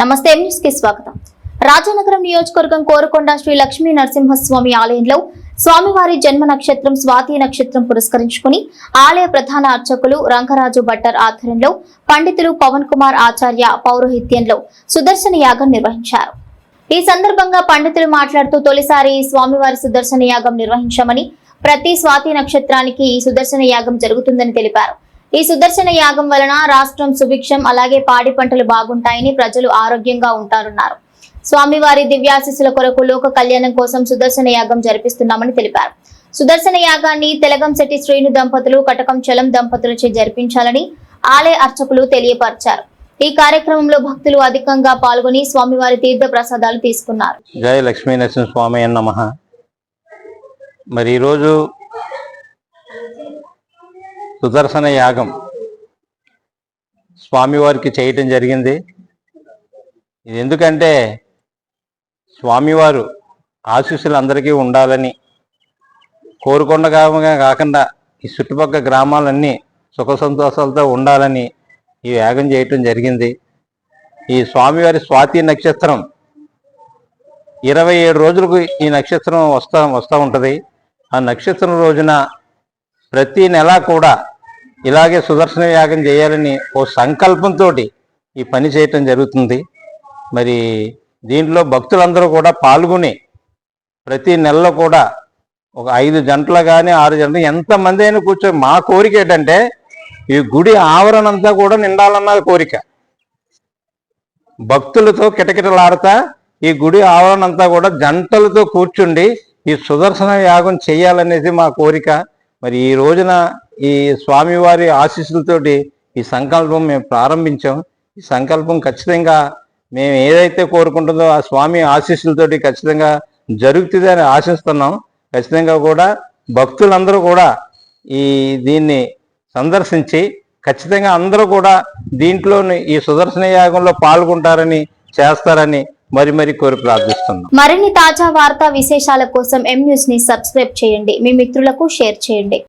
నమస్తే న్యూస్కి స్వాగతం. రాజానగరం నియోజకవర్గం కోరకొండ శ్రీ లక్ష్మీ నరసింహస్వామి ఆలయంలో స్వామివారి జన్మ నక్షత్రం స్వాతి నక్షత్రం పురస్కరించుకుని ఆలయ ప్రధాన అర్చకులు రంగరాజు భట్టర్ ఆధ్వర్యంలో పండితులు పవన్ కుమార్ ఆచార్య పౌరోహిత్యంలో సుదర్శన యాగం నిర్వహించారు. ఈ సందర్భంగా పండితులు మాట్లాడుతూ తొలిసారి స్వామివారి సుదర్శన యాగం నిర్వహించామని ప్రతి స్వాతి నక్షత్రానికి ఈ సుదర్శన యాగం జరుగుతుందని తెలిపారు. ఈ సుదర్శన యాగం వలన రాష్ట్రం సుభిక్షం అలాగే పాడి పంటలు బాగుంటాయని ప్రజలు ఆరోగ్యంగా ఉంటారన్నారు. స్వామివారి దివ్యాశిస్సుల కొరకు లోక కళ్యాణం కోసం సుదర్శన యాగం జరిపిస్తున్నామని తెలిపారు. సుదర్శన యాగాన్ని తెలగంశెట్టి శ్రీను దంపతులు కటకం చలం దంపతులచే జరిపించాలని ఆలయ అర్చకులు తెలియపరిచారు. ఈ కార్యక్రమంలో భక్తులు అధికంగా పాల్గొని స్వామివారి తీర్థ ప్రసాదాలు తీసుకున్నారు. జయ లక్ష్మీ నరసింహ స్వామి నమ మరి ఈరోజు సుదర్శన యాగం. స్వామివారికి చేయటం జరిగింది. ఇది ఎందుకంటే స్వామివారు ఆశీస్సులు అందరికీ ఉండాలని కోరుకొండగా కాకుండా ఈ చుట్టుపక్కల గ్రామాలన్నీ సుఖ సంతోషాలతో ఉండాలని ఈ యాగం చేయటం జరిగింది. ఈ స్వామివారి స్వాతి నక్షత్రం ఇరవై ఏడు రోజులకు ఈ నక్షత్రం వస్తా వస్తూ ఉంటుంది. ఆ నక్షత్రం రోజున ప్రతి నెల కూడా ఇలాగే సుదర్శన యాగం చేయాలని ఓ సంకల్పంతో ఈ పని చేయటం జరుగుతుంది. మరి దీంట్లో భక్తులందరూ కూడా పాల్గొని ప్రతి నెలలో కూడా ఒక ఐదు జంటలు కానీ ఆరు జంటలు ఎంతమంది అయినా కూర్చో మా కోరిక ఏంటంటే ఈ గుడి ఆవరణ అంతా కూడా నిండాలన్న కోరిక. భక్తులతో కిటకిటలాడుతా ఈ గుడి ఆవరణ అంతా కూడా జంటలతో కూర్చుండి ఈ సుదర్శన యాగం చేయాలనేది మా కోరిక. మరి ఈ రోజున ఈ స్వామివారి ఆశీస్సులతోటి ఈ సంకల్పం మేము ప్రారంభించాం. ఈ సంకల్పం ఖచ్చితంగా మేము ఏదైతే కోరుకుంటుందో ఆ స్వామి ఆశీస్సులతోటి ఖచ్చితంగా జరుగుతుంది అని ఆశిస్తున్నాం. ఖచ్చితంగా కూడా భక్తులందరూ కూడా ఈ దీన్ని సందర్శించి ఖచ్చితంగా అందరూ కూడా దీంట్లో ఈ సుదర్శన యాగంలో పాల్గొంటారని చేస్తారని మరి మరి కోరి ప్రార్థిస్తున్నాం. మరిన్ని తాజా వార్తా విశేషాల కోసం ఎం న్యూస్ని సబ్స్క్రైబ్ చేయండి. మీ మిత్రులకు షేర్ చేయండి.